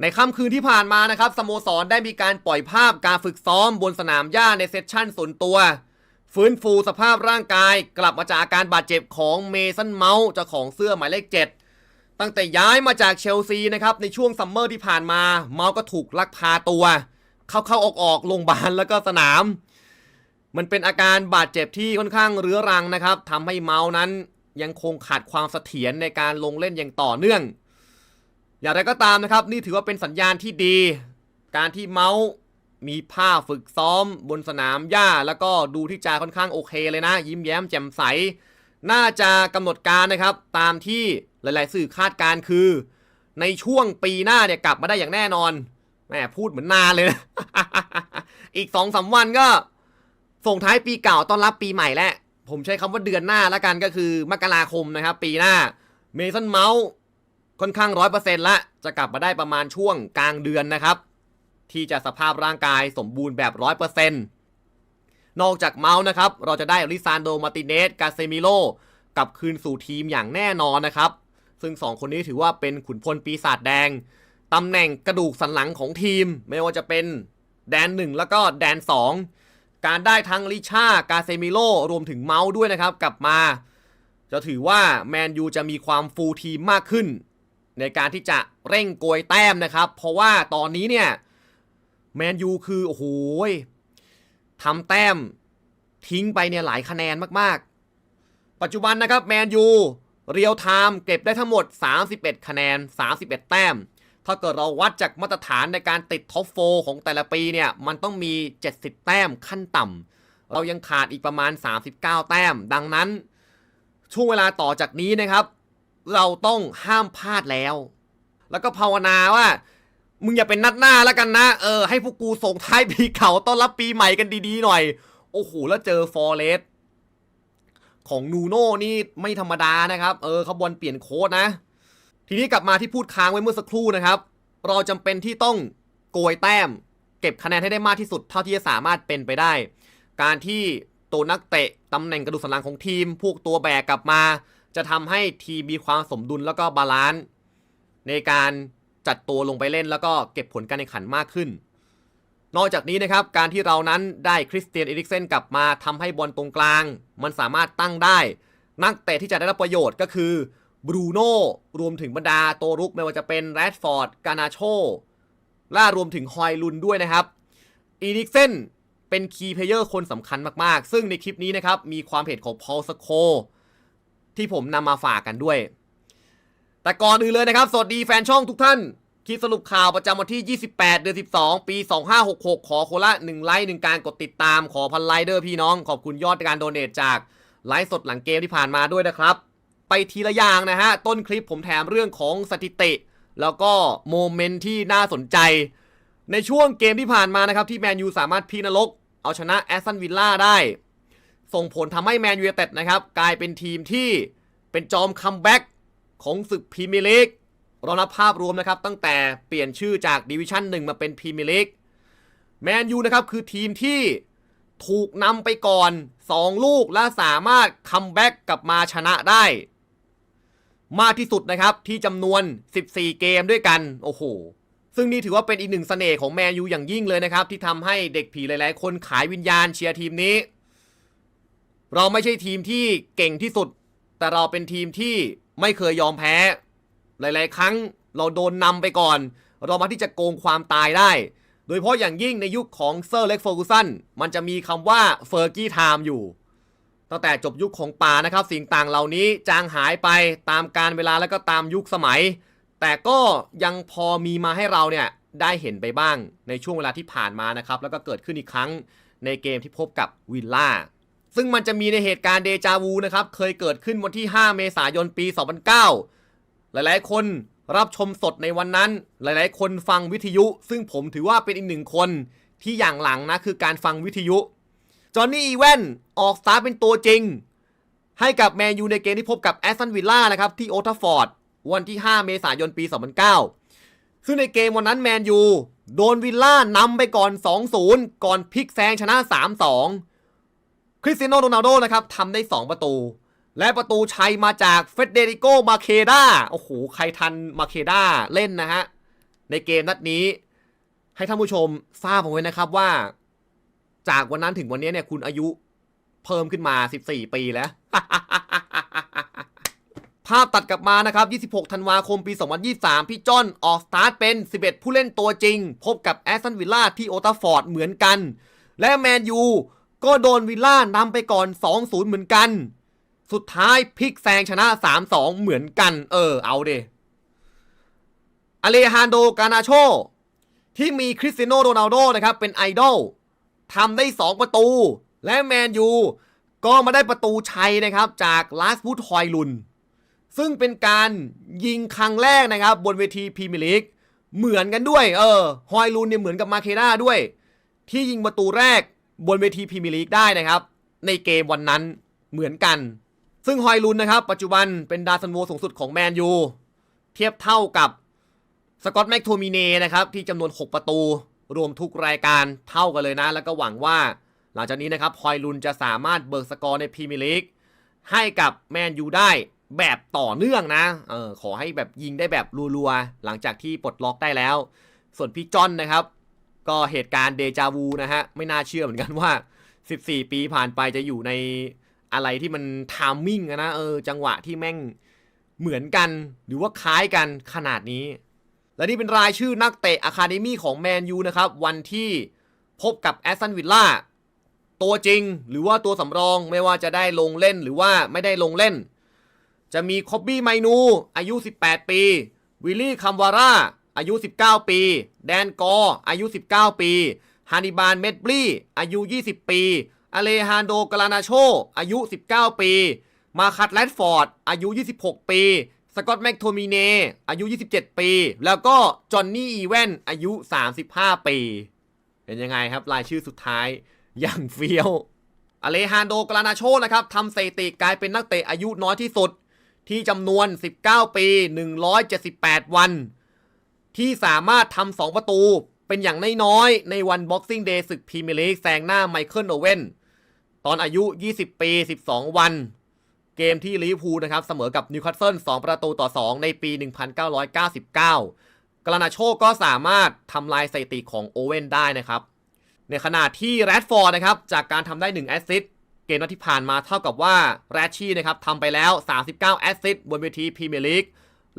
ในค่ำคืนที่ผ่านมานะครับสโมสรได้มีการปล่อยภาพการฝึกซ้อมบนสนามหญ้าในเซสชั่นส่วนตัว ฟื้นฟูสภาพร่างกายกลับมาจากอาการบาดเจ็บของเมสันเมาส์เจ้าของเสื้อหมายเลข 7 ตั้งแต่ย้ายมาจากเชลซีนะครับในช่วงซัมเมอร์ที่ผ่านมา เมาส์ก็ถูกลักพาตัว เข้าเข้าออกออกๆโรงพยาบาลแล้วก็สนาม มันเป็นอาการบาดเจ็บที่ค่อนข้างเรื้อรังนะครับทำให้เมาส์นั้นยังคงขาดความเสถียรในการลงเล่นอย่างต่อเนื่อง อย่างไรก็ตามนะครับ นี่ถือว่าเป็นสัญญาณที่ดี การที่เมาส์มีผ้าฝึกซ้อมบนสนามหญ้า แล้วก็ดูที่จะค่อนข้างโอเคเลยนะ ยิ้มแย้มแจ่มใส น่าจะกำหนดการนะครับ ตามที่หลาย ๆ สื่อคาดการคือ ในช่วงปีหน้าเนี่ยกลับมาได้อย่างแน่นอนแหมพูดเหมือนนานเลยนะอีกสองสาวันก็ ส่งท้ายปีเก่าต้อนรับปีใหม่แล้วผมใช้คำว่าเดือนหน้าแล้วกันก็คือมกราคมนะครับ ปีหน้าเมสันเมาส์ ค่อนข้างร้อยเปอร์เซ็นต์ละจะกลับมาได้ประมาณช่วงกลางเดือนนะครับ ที่จะสภาพร่างกายสมบูรณ์แบบร้อยเปอร์เซ็นต์นอกจากเมาส์นะครับ เราจะได้ลิซานโดมาร์ติเนสกาเซมิโลกลับคืนสู่ทีมอย่างแน่นอนนะครับ ซึ่งสองคนนี้ถือว่าเป็นขุนพลปีศาจแดงตำแหน่งกระดูกสันหลังของทีม ไม่ว่าจะเป็นแดนหนึ่งแล้วก็แดนสองการได้ทั้งลิชากาเซมิโลรวมถึงเมาส์ด้วยนะครับ กลับมา จะถือว่าแมนยูจะมีความฟูลทีมมากขึ้น ในการที่จะเร่งโกยแต้มนะครับ เพราะว่าตอนนี้เนี่ยแมนยูคือโอ้โหทำแต้มทิ้งไปเนี่ยหลายคะแนนมากๆ ปัจจุบันนะครับแมนยูเรียวไทม์เก็บได้ทั้งหมด 31 คะแนน 31 แต้ม ถ้าเกิดเราวัดจากมาตรฐานในการติดท็อปโฟของแต่ละปีเนี่ยมันต้องมี 70 แต้มขั้นต่ำเรายังขาดอีกประมาณ 39 แต้ม ดังนั้นช่วงเวลาต่อจากนี้นะครับ เราต้องห้ามพลาดแล้ว แล้วก็ภาวนาว่า มึงอย่าเป็นนัดหน้าแล้วกันนะ เออให้พวกกูส่งท้ายปีเก่าต้อนรับปีใหม่กันดีๆหน่อย โอ้โหแล้วเจอฟอร์เรสของนูโน่นี่ไม่ธรรมดานะครับ เออเขาบอลเปลี่ยนโค้ดนะ ทีนี้กลับมาที่พูดค้างไว้เมื่อสักครู่นะครับ เราจำเป็นที่ต้องโกยแต้ม เก็บคะแนนให้ได้มากที่สุดเท่าที่จะสามารถเป็นไปได้ การที่ตัวนักเตะตำแหน่งกระดูกสันหลังของทีม พวกตัวแบกกลับมา จะทำให้ทีมมีความสมดุลแล้วก็บาลานซ์ในการจัดตัวลงไปเล่นแล้วก็เก็บผลการแข่งขันมากขึ้น นอกจากนี้นะครับ การที่เรานั้นได้คริสเตียนเอริกเซนกลับมาทำให้บอลตรงกลาง มันสามารถตั้งได้ นักเตะที่จะได้รับประโยชน์ก็คือบรูโน่รวมถึงบรรดาตัวรุกไม่ว่าจะเป็นแรดฟอร์ดกานาโชล่ารวมถึงฮอยลุนด้วยนะครับอีริกเซนเป็นคีย์เพลเยอร์คนสำคัญมากๆ ซึ่งในคลิปนี้นะครับ มีความเห็นของพอลสโค ที่ผมนำมาฝากกันด้วย แต่ก่อนอื่นเลยนะครับ สวัสดีแฟนช่องทุกท่านคลิปสรุปข่าวประจำวันที่ 28 เดือน 12 ปี 2566 ขอโคละ1ไลค์1การกดติดตามขอพันไลค์เดอร์พี่น้อง ขอบคุณยอดการโดเนทจากไลฟ์สดหลังเกมที่ผ่านมาด้วยนะครับ ไปทีละอย่างนะฮะ ต้นคลิปผมแถมเรื่องของสถิติ แล้วก็โมเมนต์ที่น่าสนใจ ในช่วงเกมที่ผ่านมานะครับ ที่แมนยูสามารถพลิกนรก เอาชนะแอสตันวิลล่าได้ ส่งผลทำให้แมนยูเต็ดนะครับ กลายเป็นทีมที่เป็นจอมคัมแบ็กของศึกพรีเมียร์ลีกเรานับภาพรวมนะครับ ตั้งแต่เปลี่ยนชื่อจากดิวิชั่น1มาเป็นพรีเมียร์ลีกแมนยูนะครับคือทีมที่ถูกนำไปก่อน 2 ลูกและสามารถคัมแบ็กกลับมาชนะได้ มากที่สุดนะครับที่จำนวน 14 เกมด้วยกัน โอ้โห ซึ่งนี่ถือว่าเป็นอีกหนึ่งเสน่ห์ของแมนยูอย่างยิ่งเลยนะครับ ที่ทำให้เด็กผีหลาย ๆ คนขายวิญญาณเชียร์ทีมนี้ เราไม่ใช่ทีมที่เก่งที่สุด แต่เราเป็นทีมที่ไม่เคยยอมแพ้ หลาย ๆ ครั้งเราโดนนำไปก่อน เรามาที่จะโกงความตายได้ โดยเฉพาะอย่างยิ่งในยุคของเซอร์เล็กโฟกุสันมันจะมีคำว่าเฟอร์กี้ไทม์อยู่ ตั้งแต่จบยุคของป่านะครับ สิ่งต่างเหล่านี้จางหายไปตามการเวลาและก็ตามยุคสมัย แต่ก็ยังพอมีมาให้เราเนี่ยได้เห็นไปบ้างในช่วงเวลาที่ผ่านมานะครับ แล้วก็เกิดขึ้นอีกครั้งในเกมที่พบกับวิลล่า ซึ่งมันจะมีในเหตุการณ์เดจาวูนะครับ เคยเกิดขึ้นวันที่ 5 เมษายนปี 2009 หลายๆ คนรับชมสดในวันนั้น หลายๆ คนฟังวิทยุ ซึ่งผมถือว่าเป็นอีกหนึ่งคนที่อย่างหลังนะคือการฟังวิทยุ จอห์นนี่อีแวนออกสตาร์เป็นตัวจริง ให้กับแมนยูในเกมที่พบกับแอสตันวิลล่านะครับที่โอทัฟฟอร์ดวันที่ 5 เมษายนปี 2009 ซึ่งในเกมวันนั้นแมนยูโดนวิลล่านำไปก่อน 2-0 ก่อนพลิกแซงชนะ 3-2 คริสเตียโนโรนัลโดนะครับทำได้ 2 ประตู และประตูชัยมาจากเฟเดริโกมาเคดาโอ้โห ใครทันมาเคดาเล่นนะฮะ ในเกมนัดนี้ ให้ท่านผู้ชมทราบเอาไว้นะครับว่า จากวันนั้นถึงวันนี้เนี่ยคุณอายุเพิ่มขึ้นมา 14 ปีแล้ว ภาพตัดกลับมานะครับ 26 ธันวาคมปี 2023 พี่จอนออกสตาร์ทเป็น 11 ผู้เล่นตัวจริง พบกับแอสตันวิลล่าที่โอลด์แทัฟฟอร์ดเหมือนกัน และแมนยู ก็โดนวิลล่านำไปก่อน 2-0 เหมือนกัน สุดท้ายพลิกแซงชนะ 3-2 เหมือนกัน เออ เอาเดอเลฮานโดกานาโช ที่มีคริสเตียโนโรนัลโดนะครับ เป็นไอดอลทำได้ 2 ประตู และแมนยูก็มาได้ประตูชัยนะครับ จากลาสบูดฮอยลุน ซึ่งเป็นการยิงครั้งแรกนะครับ บนเวทีพรีเมียร์ลีกเหมือนกันด้วย เออ ฮอยลุนเนี่ยเหมือนกับมาเคด้าด้วย ที่ยิงประตูแรก บนเวทีพรีเมียร์ลีกได้นะครับ ในเกมวันนั้นเหมือนกัน ซึ่งฮอยลุนนะครับ ปัจจุบันเป็นดาวซันโวสูงสุดของแมนยูเทียบเท่ากับสกอตแม็กโทมิเนนะครับที่จำนวน 6 ประตู รวมทุกรายการเท่ากันเลยนะ แล้วก็หวังว่า หลังจากนี้นะครับฮอยลุนจะสามารถเบิกสกอร์ในพรีเมียร์ลีกให้กับแมนยูได้แบบต่อเนื่องนะเออขอให้แบบยิงได้แบบรัวๆ หลังจากที่ปลดล็อกได้แล้ว ส่วนพี่จอนนะครับ ก็เหตุการณ์เดจาวูนะฮะ ไม่น่าเชื่อเหมือนกันว่า 14 ปีผ่านไปจะอยู่ในอะไรที่มันทามมิ่งนะเออจังหวะที่แม่งเหมือนกัน หรือว่าคล้ายกันขนาดนี้ และนี่เป็นรายชื่อนักเตะอะคาเดมี่ของแมนยูนะครับ วันที่พบกับแอสตันวิลล่าตัวจริงหรือว่าตัวสำรองไม่ว่าจะได้ลงเล่นหรือว่าไม่ได้ลงเล่น จะมีคอบบี้ไมนู อายุ 18 ปี วิลลี่คัมวาร่า อายุ 19 ปี แดนกอ อายุ 19 ปีฮานิบาลเมดบลีอายุ 20 ปี อเลฮานโดกลานาโช อายุ 19 ปี มาคัตแรดฟอร์ด อายุ 26 ปี สกอตแม็กโทมิเน อายุ 27 ปี แล้วก็จอห์นนี่อีแวนอายุ 35 ปี เป็นยังไงครับรายชื่อสุดท้าย อย่างเฟี้ยว อเลฮานโดกลานาโชนะครับทำสถิติกลายเป็นนักเตะอายุน้อยที่สุด ที่จำนวน 19 ปี 178 วัน ที่สามารถทำ2ประตูเป็นอย่างน้อยๆในวัน Boxing Day ศึกพรีเมียร์ลีกแซงหน้าไมเคิลโอเว่นตอนอายุ 20 ปี 12 วัน เกมที่ลิเวอร์พูลนะครับ เสมอกับนิวคาสเซิล2ประตูต่อ 2 ในปี 1999 กรานาโชก็สามารถทำลายสถิติของโอเว่นได้นะครับ ในขณะที่แรดฟอร์ดนะครับ จากการทำได้ 1 แอสซิสต์เกมนัดที่ผ่านมาเท่ากับว่าแรชชี่นะครับทำไปแล้ว 39 แอสซิสต์บนเวทีพรีเมียร์ลีก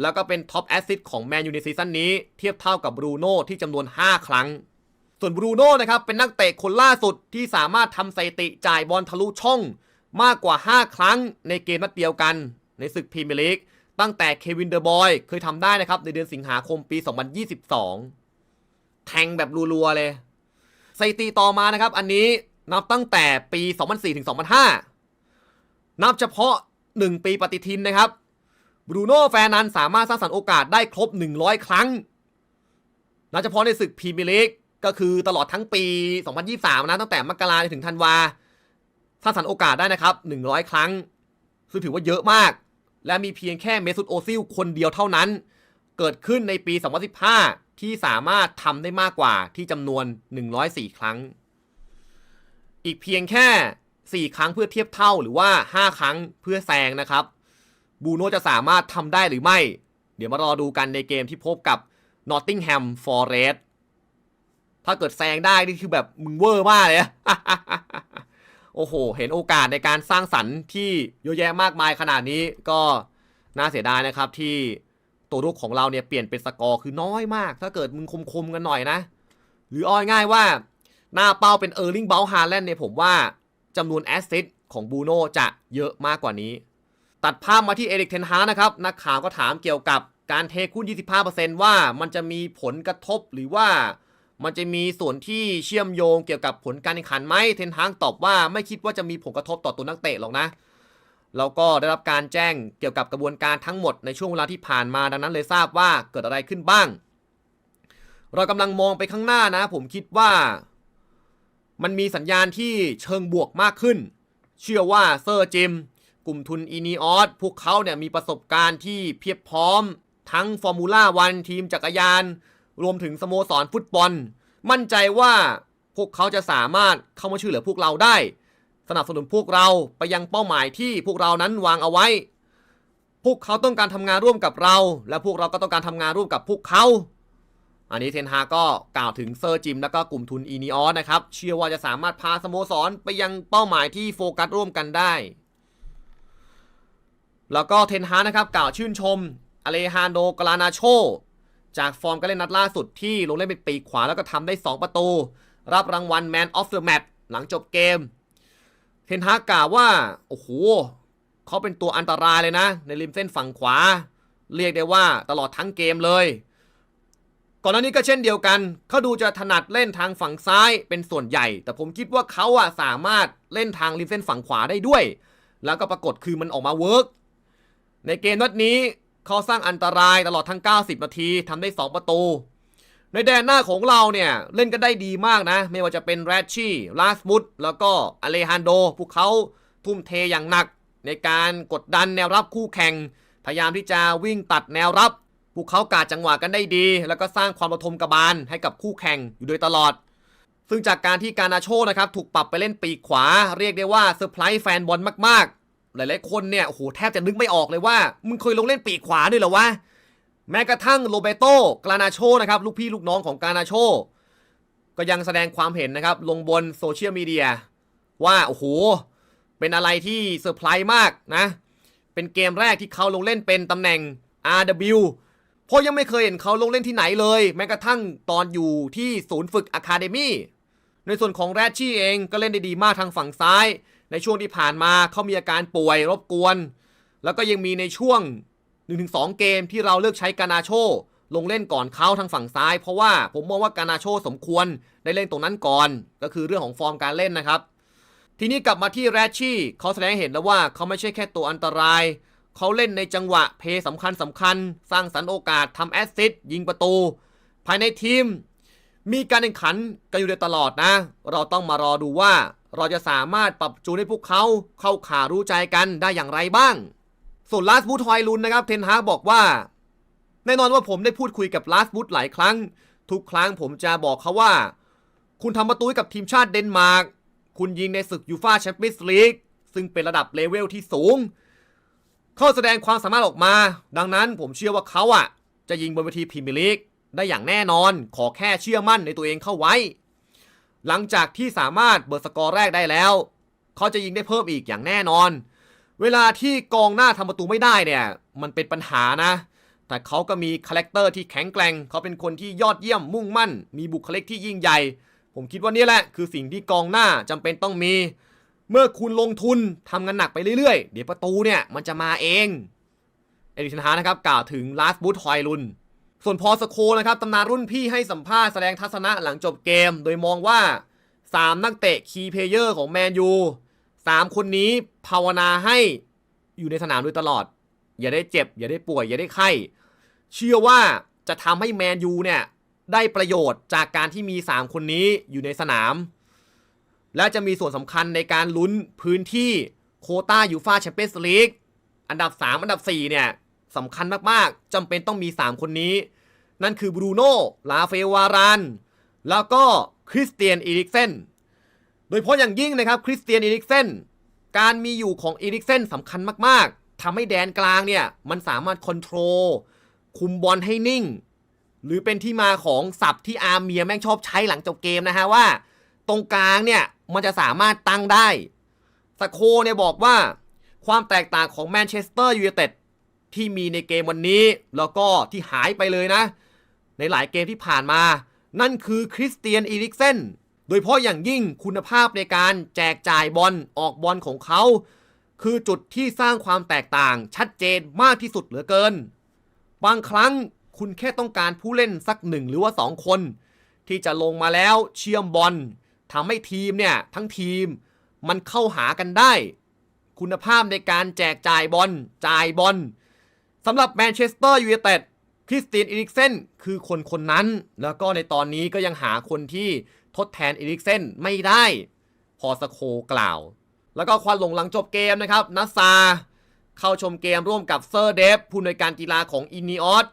แล้วก็เป็นท็อปแอสซิสของแมนยูในซีซั่นนี้เทียบเท่ากับบรูโน่ที่จำนวน 5 ครั้ง ส่วนบรูโน่นะครับเป็นนักเตะคนล่าสุดที่สามารถทำสถิติจ่ายบอลทะลุช่องมากกว่า 5 ครั้งในเกมนัดเดียวกัน ในศึกพรีเมียร์ลีกตั้งแต่เควินเดอร์บอยเคยทำได้นะครับในเดือนสิงหาคมปี 2022 แทงแบบรัวๆเลยสถิติต่อมานะครับ อันนี้นับตั้งแต่ปี 2004ถึง2005 นับเฉพาะ 1 ปีปฏิทินนะครับ บรูโน่แฟร์นันสามารถสร้างสรรค์โอกาสได้ครบ 100 ครั้งนับเฉพาะในศึกพรีเมียร์ลีกก็คือตลอดทั้งปี 2023 นะตั้งแต่มกราถึงธันวาสร้างสรรค์โอกาสได้นะครับ 100 ครั้ง ซึ่งถือว่าเยอะมาก และมีเพียงแค่เมซุตโอซิลคนเดียวเท่านั้น เกิดขึ้นในปี 2015 ที่สามารถทำได้มากกว่าที่จำนวน 104 ครั้ง อีกเพียงแค่ 4 ครั้งเพื่อเทียบเท่าหรือว่า 5 ครั้งเพื่อแซงนะครับ บูโน่จะสามารถทำได้หรือไม่ เดี๋ยวมารอดูกันในเกมที่พบกับ Nottingham Forest ถ้าเกิดแซงได้นี่คือแบบมึงเวอร์มากเลยโอ้โห เห็นโอกาสในการสร้างสรรค์ที่เยอะแยะมากมายขนาดนี้ก็น่าเสียดายนะครับที่ตัวลูกของเราเนี่ยเปลี่ยนเป็นสกอร์คือน้อยมาก ถ้าเกิดมึงคมๆกันหน่อยนะ หรืออ้อยง่ายว่า หน้าเป้าเป็นเออร์ลิงเบลฮาแลนด์เนี่ยผมว่าจำนวนแอสซิสต์ของบูโน่จะเยอะมากกว่านี้ ตัดภาพมาที่เอริกเทนฮานะครับ นักข่าวก็ถามเกี่ยวกับการเทหุ้น 25%ว่ามันจะมีผลกระทบหรือว่ามันจะมีส่วนที่เชื่อมโยงเกี่ยวกับผลการแข่งขันไหมเทนฮางตอบว่าไม่คิดว่าจะมีผลกระทบต่อตัวนักเตะหรอกนะแล้วก็ได้รับการแจ้งเกี่ยวกับกระบวนการทั้งหมดในช่วงเวลาที่ผ่านมาดังนั้นเลยทราบว่าเกิดอะไรขึ้นบ้าง เรากำลังมองไปข้างหน้านะ ผมคิดว่า มันมีสัญญาณที่เชิงบวกมากขึ้น เชื่อว่าเซอร์จิม กลุ่มทุนอีนีออสพวกเขาเนี่ยมีประสบการณ์ที่เพียบพร้อม ทั้งฟอร์มูล่าวันทีมจักรยาน รวมถึงสโมสรฟุตบอล มั่นใจว่าพวกเขาจะสามารถเข้ามาช่วยเหลือพวกเราได้ สนับสนุนพวกเราไปยังเป้าหมายที่พวกเรานั้นวางเอาไว้ พวกเขาต้องการทำงานร่วมกับเรา และพวกเราก็ต้องการทำงานร่วมกับพวกเขาอันนี้เทนฮาก็กล่าวถึงเซอร์จิม แล้วก็กลุ่มทุนอีนีออสนะครับ เชื่อว่าจะสามารถพาสโมสรไปยังเป้าหมายที่โฟกัสร่วมกันได้ แล้วก็เทนฮานะครับกล่าวชื่นชมอเลฮานโดกลานาโช จากฟอร์มการเล่นนัดล่าสุดที่ลงเล่นเป็นปีขวาแล้วก็ทำได้ 2 ประตู รับรางวัล Man of the Match หลังจบเกม เทนฮากล่าวว่า โอ้โหเขาเป็นตัวอันตรายเลยนะ ในริมเส้นฝั่งขวา เรียกได้ว่าตลอดทั้งเกมเลย ก่อนหน้านี้ก็เช่นเดียวกัน เขาดูจะถนัดเล่นทางฝั่งซ้ายเป็นส่วนใหญ่ แต่ผมคิดว่าเขาอะสามารถเล่นทางริมเส้นฝั่งขวาได้ด้วย แล้วก็ปรากฏคือมันออกมาเวิร์ก ในเกมนัดนี้เขาสร้างอันตรายตลอดทั้ง 90 นาทีทำได้ 2 ประตู ในแดนหน้าของเราเนี่ยเล่นกันได้ดีมากนะ ไม่ว่าจะเป็นแรชชี่ลาสมุดแล้วก็อเลฮันโด พวกเขาทุ่มเทอย่างหนัก ในการกดดันแนวรับคู่แข่ง พยายามที่จะวิ่งตัดแนวรับ พวกเขากาดจังหวะกันได้ดี แล้วก็สร้างความระทมกระบาลให้กับคู่แข่งอยู่โดยตลอดซึ่งจากการที่การนาโชนะครับถูกปรับไปเล่นปีกขวา เรียกได้ว่าเซอร์ไพรส์แฟนบอลมาก หลายๆคนเนี่ยโอ้โหแทบจะนึกไม่ออกเลยว่า มึงเคยลงเล่นปีกขวาด้วยเหรอวะ แม้กระทั่งโรเบโตกลานาโชนะครับลูกพี่ลูกน้องของกานาโช ก็ยังแสดงความเห็นนะครับ ลงบนโซเชียลมีเดียว่าโอ้โหเป็นอะไรที่เซอร์ไพรส์มากนะ เป็นเกมแรกที่เขาลงเล่นเป็นตำแหน่ง RW เพราะยังไม่เคยเห็นเขาลงเล่นที่ไหนเลย แม้กระทั่งตอนอยู่ที่ศูนย์ฝึกอะคาเดมี่ในส่วนของแรชชี่เองก็เล่นได้ดีมากทางฝั่งซ้าย ในช่วงที่ผ่านมาเขามีอาการป่วยรบกวน แล้วก็ยังมีในช่วง 1-2 เกมที่เราเลือกใช้กานาโช ลงเล่นก่อนเขาทางฝั่งซ้าย เพราะว่าผมมองว่ากานาโชสมควรได้เล่นตรงนั้นก่อน ก็คือเรื่องของฟอร์มการเล่นนะครับ ทีนี้กลับมาที่แรชชี่เขาแสดงเห็นแล้วว่าเขาไม่ใช่แค่ตัวอันตรายเขาเล่นในจังหวะเพย์สำคัญสำคัญ สร้างสรรค์โอกาสทำแอสซิสต์ยิงประตู ภายในทีม มีการแข่งขันกันอยู่ตลอดนะ เราต้องมารอดูว่า เราจะสามารถปรับจูนให้พวกเขาเข้าขารู้ใจกันได้อย่างไรบ้าง ส่วนลาสบูทอยลุนนะครับเทนฮากบอกว่า แน่นอนว่าผมได้พูดคุยกับลาสบูทหลายครั้ง ทุกครั้งผมจะบอกเขาว่า คุณทำประตูให้กับทีมชาติเดนมาร์กคุณยิงในศึกยูฟาแชมเปี้ยนส์ลีกซึ่งเป็นระดับเลเวลที่สูง เขาแสดงความสามารถออกมา ดังนั้นผมเชื่อว่าเขาอะ จะยิงบนเวทีพรีเมียร์ลีกได้อย่างแน่นอน ขอแค่เชื่อมั่นในตัวเองเข้าไว้ หลังจากที่สามารถเบิร์สกอร์แรกได้แล้ว เขาจะยิงได้เพิ่มอีกอย่างแน่นอน เวลาที่กองหน้าทำประตูไม่ได้เนี่ย มันเป็นปัญหานะ แต่เขาก็มีคาแรคเตอร์ที่แข็งแกร่ง เขาเป็นคนที่ยอดเยี่ยมมุ่งมั่น มีบุคลิกที่ยิ่งใหญ่ ผมคิดว่านี่แหละ คือสิ่งที่กองหน้าจำเป็นต้องมี เมื่อคุณลงทุนทำงานหนักไปเรื่อยๆ เดี๋ยวประตูเนี่ยมันจะมาเองเอริกเทนฮานะครับกล่าวถึงลาสบูทฮอยลุน ส่วนพอสโคนะครับตำนานรุ่นพี่ให้สัมภาษณ์แสดงทัศนะหลังจบเกม โดยมองว่า 3 นักเตะคีย์เพลเยอร์ของแมนยู3คนนี้ภาวนาให้อยู่ในสนามโดยตลอด อย่าได้เจ็บ อย่าได้ป่วย อย่าได้ไข้ เชื่อว่าจะทำให้แมนยูเนี่ยได้ประโยชน์จากการที่มี 3 คนนี้อยู่ในสนาม และจะมีส่วนสำคัญในการลุ้นพื้นที่โคต้ายูฟาแชมเปี้ยนส์ลีกอันดับ 3 อันดับ 4 เนี่ย สำคัญมากๆจำเป็นต้องมี 3 คนนี้ นั่นคือบรูโน่ลาเฟวารานแล้วก็คริสเตียนอีริกเซนโดยเฉพาะอย่างยิ่งนะครับคริสเตียนอีริกเซนการมีอยู่ของอีริกเซนสำคัญมากๆทำให้แดนกลางเนี่ย มันสามารถคอนโทรลคุมบอลให้นิ่ง หรือเป็นที่มาของศัพท์ที่อาร์เมียแม่งชอบใช้หลังจบเกมนะฮะว่า ตรงกลางเนี่ยมันจะสามารถตั้งได้สโคเนี่ยบอกว่าความแตกต่างของแมนเชสเตอร์ยูไนเต็ด ที่มีในเกมวันนี้ แล้วก็ที่หายไปเลยนะ ในหลายเกมที่ผ่านมา นั่นคือคริสเตียนอีริกเซนโดยเฉพาะอย่างยิ่งคุณภาพในการแจกจ่ายบอลออกบอลของเขา คือจุดที่สร้างความแตกต่างชัดเจนมากที่สุดเหลือเกิน บางครั้งคุณแค่ต้องการผู้เล่นสักหนึ่งหรือว่าสองคน ที่จะลงมาแล้วเชื่อมบอลทำให้ทีมเนี่ย ทั้งทีมมันเข้าหากันได้ คุณภาพในการแจกจ่ายบอลจ่ายบอล สำหรับแมนเชสเตอร์ยูไนเต็ดคริสตีนอีริกเซนคือคนคนนั้น แล้วก็ในตอนนี้ก็ยังหาคนที่ทดแทนอีริกเซนไม่ได้ พอสโคกล่าว แล้วก็ควันหลงหลังจบเกมนะครับนัสซา เข้าชมเกมร่วมกับเซอร์เดฟผู้อำนวยการกีฬาของอินนิออส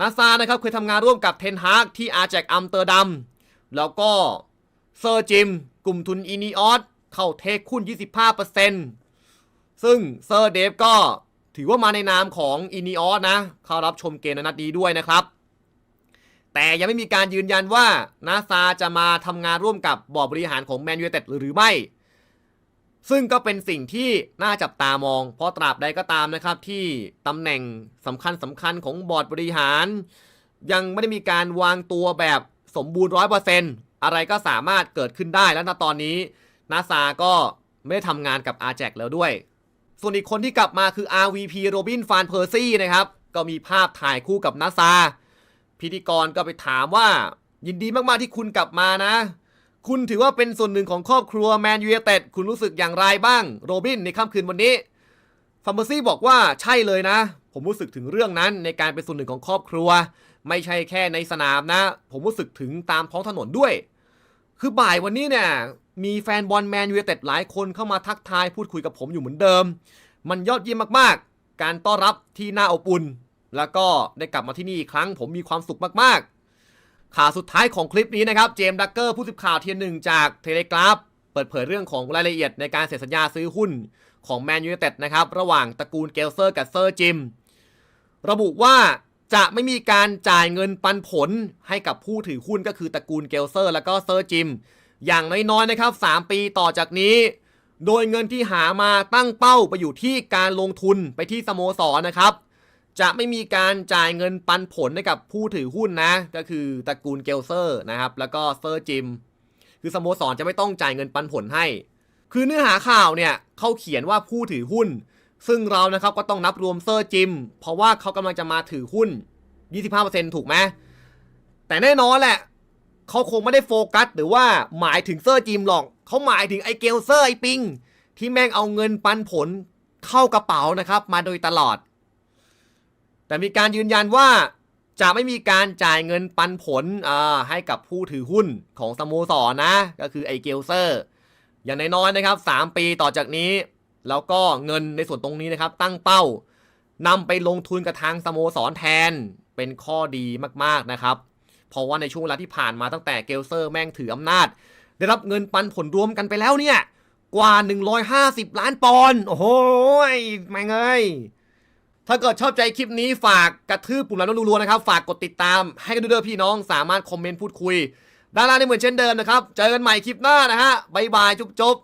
นาซานะครับเคยทำงานร่วมกับเทนฮากที่อาแจกอัมเตอร์ดัมแล้วก็เซอร์จิม กลุ่มทุนอินนิออสเข้าเทคคุณ 25%ซึ่งเซอร์เดฟก็ ถือว่ามาในนามของอินนิออสนะ เข้ารับชมเกมในนัดนี้ด้วยนะครับ แต่ยังไม่มีการยืนยันว่านาซาจะมาทำงานร่วมกับบอร์ดบริหารของแมนยูเต็ดหรือไม่ ซึ่งก็เป็นสิ่งที่น่าจับตามอง เพราะตราบใดก็ตามนะครับ ที่ตำแหน่งสำคัญสำคัญของบอร์ดบริหาร ยังไม่ได้มีการวางตัวแบบสมบูรณ์ร้อยเปอร์เซ็นต์อะไรก็สามารถเกิดขึ้นได้แล้วณตอนนี้นาซาก็ไม่ได้ทำงานกับอาแจกแล้วด้วย ส่วนอีกคนที่กลับมาคือ RVP โรบินฟานเพอร์ซี่นะครับ ก็มีภาพถ่ายคู่กับนาซาพิธีกรก็ไปถามว่า ยินดีมากๆที่คุณกลับมานะ คุณถือว่าเป็นส่วนหนึ่งของครอบครัวแมนยู i เต็ดคุณรู้สึกอย่างไรบ้าง โรบินในค่ำคืนวันนี้ฟาร์เมซี่บอกว่าใช่เลยนะ ผมรู้สึกถึงเรื่องนั้นในการเป็นส่วนหนึ่งของครอบครัว ไม่ใช่แค่ในสนามนะ ผมรู้สึกถึงตามท้องถนนด้วย คือบ่ายวันนี้เนี่ย มีแฟนบอลแมนยูเต็ดหลายคนเข้ามาทักทายพูดคุยกับผมอยู่เหมือนเดิม มันยอดเยี่ยมมากๆ การต้อนรับที่น่าอบอุ่น แล้วก็ได้กลับมาที่นี่อีกครั้งผมมีความสุขมากๆ ข่าวสุดท้ายของคลิปนี้นะครับ เจมส์ดักเกอร์ผู้สื่อข่าวเทียนหนึ่งจากเทเลกราฟเปิดเผยเรื่องของรายละเอียดในการเซ็นสัญญาซื้อหุ้นของแมนยูเต็ดนะครับระหว่างตระกูลเกลเซอร์กับเซอร์จิม ระบุว่าจะไม่มีการจ่ายเงินปันผลให้กับผู้ถือหุ้นก็คือตระกูลเกลเซอร์ แล้วก็เซอร์จิม อย่างน้อยๆนะครับ 3 ปีต่อจากนี้ โดยเงินที่หามาตั้งเป้าไปอยู่ที่การลงทุนไปที่สโมสรนะครับ จะไม่มีการจ่ายเงินปันผลให้กับผู้ถือหุ้นนะ ก็คือตระกูลเกลเซอร์นะครับ แล้วก็เซอร์จิม คือสโมสรจะไม่ต้องจ่ายเงินปันผลให้ คือเนื้อหาข่าวเนี่ยเขาเขียนว่าผู้ถือหุ้น ซึ่งเรานะครับก็ต้องนับรวมเซอร์จิม เพราะว่าเขากำลังจะมาถือหุ้น 25%ถูกไหมแต่แน่นอนแหละ เขาคงไม่ได้โฟกัส หรือว่าหมายถึงเซอร์จิมหรอก เขาหมายถึงไอเกลเซอร์ไอปิง ที่แม่งเอาเงินปันผลเข้ากระเป๋านะครับ มาโดยตลอด แต่มีการยืนยันว่าจะไม่มีการจ่ายเงินปันผลให้กับผู้ถือหุ้นของสโมสรนะก็คือไอเกลเซอร์ อย่างน้อยๆนะครับ 3 ปีต่อจากนี้ แล้วก็เงินในส่วนตรงนี้นะครับ ตั้งเป้านำไปลงทุนกับทางสโมสรแทนเป็นข้อดีมากๆนะครับ เพราะว่าในช่วงเวลาที่ผ่านมาตั้งแต่เกลเซอร์แม่งถืออำนาจ ได้รับเงินปันผลรวมกันไปแล้วเนี่ย กว่า 150 ล้านปอนด์โอ้โหแม่เอ้ยถ้าเกิดชอบใจคลิปนี้ฝากกระทืบปุ่มไลค์รัวๆนะครับ ฝากกดติดตามให้กันด้วยเด้อพี่น้องสามารถคอมเมนต์พูดคุยด้านล่างนี่เหมือนเช่นเดิมนะครับ เจอกันใหม่คลิปหน้านะฮะบายบายจุ๊บ